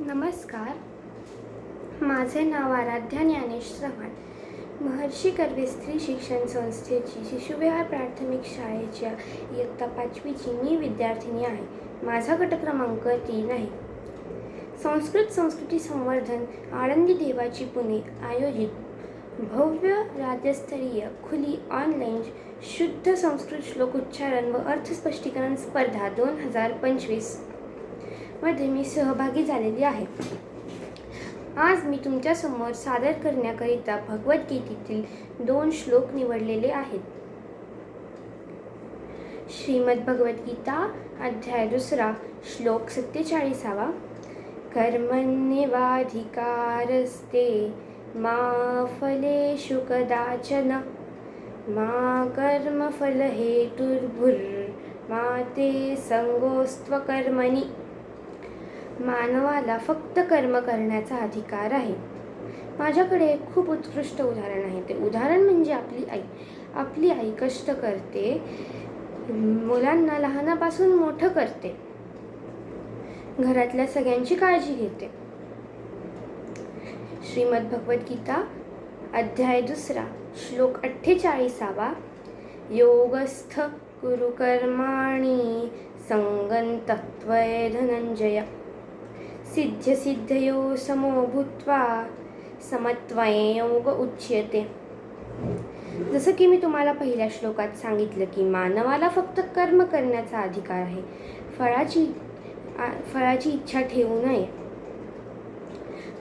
नमस्कार. माझे नाव आराध्या ज्ञानेश चव्हाण. महर्षी कर्वे स्त्री शिक्षण संस्थेची शिशुविहार प्राथमिक शाळेच्या इयत्ता पाचवीची मी विद्यार्थिनी आहे. माझा गटक्रमांक तीन आहे. संस्कृत संस्कृती संवर्धन आळंदी देवाची पुणे आयोजित भव्य राज्यस्तरीय खुली ऑनलाईन शुद्ध संस्कृत श्लोक उच्चारण व अर्थस्पष्टीकरण स्पर्धा दोन हजार पंचवीस. मध्ये मी सहभागी झालेली आहे. आज मी तुमच्यासमोर सादर करण्याकरिता भगवद्गीतेतील दोन श्लोक निवडलेले आहेत. श्रीमद भगवद्गीता अध्याय दुसरा श्लोक सत्तेचाळीसावा. कर्मण्येवाधिकारस्ते मा फलेषु कदाचन मा कर्मफलहेतुर्भुर्मा ते सङ्गोस्त्वकर्मणि मानवाला फक्त कर्म करण्याचा अधिकार आहे. माझ्याकडे एक खूप उत्कृष्ट उदाहरण आहे. ते उदाहरण म्हणजे आपली आई. आपली आई कष्ट करते मुलांना लहानापासून मोठं करते. घरातल्या सगळ्यांची काळजी घेते. श्रीमद भगवद्गीता अध्याय दुसरा श्लोक अठ्ठेचाळीसावा योगस्थ कुरुकर्माणी संगन तत्वय धनंजय सिद्ध्यसिद्धयो समो भूत्वा समत्वये योग उच्यते. जसं की मी तुम्हाला पहिल्या श्लोकात सांगितलं की मानवाला फक्त कर्म करण्याचा अधिकार आहे. फळाची आ- फळाची इच्छा ठेवू नये.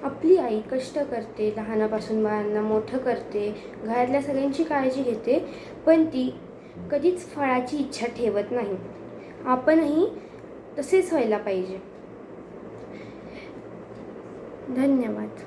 आपली आई कष्ट करते लहानापासून बाळांना मोठं करते घरातल्या सगळ्यांची काळजी घेते पण ती कधीच फळाची इच्छा ठेवत नाही. आपणही तसेच व्हायला पाहिजे. धन्यवाद